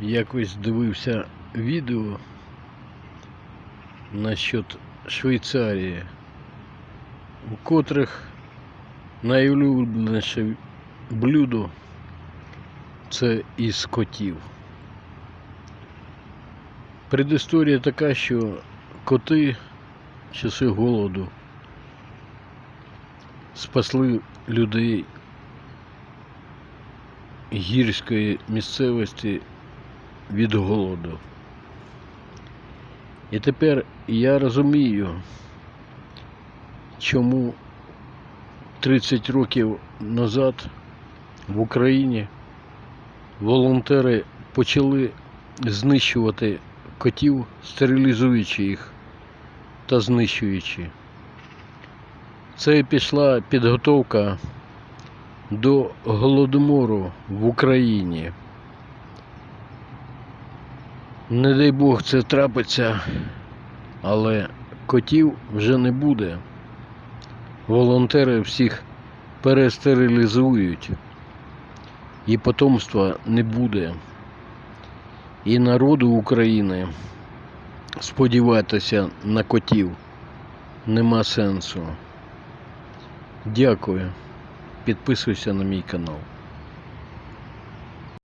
якось дивився відео насчет Швейцарії, у котрих найулюбленіше блюдо це із котів. Предісторія така, що коти часи голоду спасли людей гірської місцевості від голоду. І тепер я розумію, чому 30 років назад в Україні волонтери почали знищувати котів, стерилізуючи їх та знищуючи. Це пішла підготовка до голодомору в Україні. Не дай Бог це трапиться, але котів вже не буде. Волонтери всіх перестерилізують, і потомства не буде. І народу України сподіватися на котів нема сенсу. Дякую. Підписуйся на мій канал.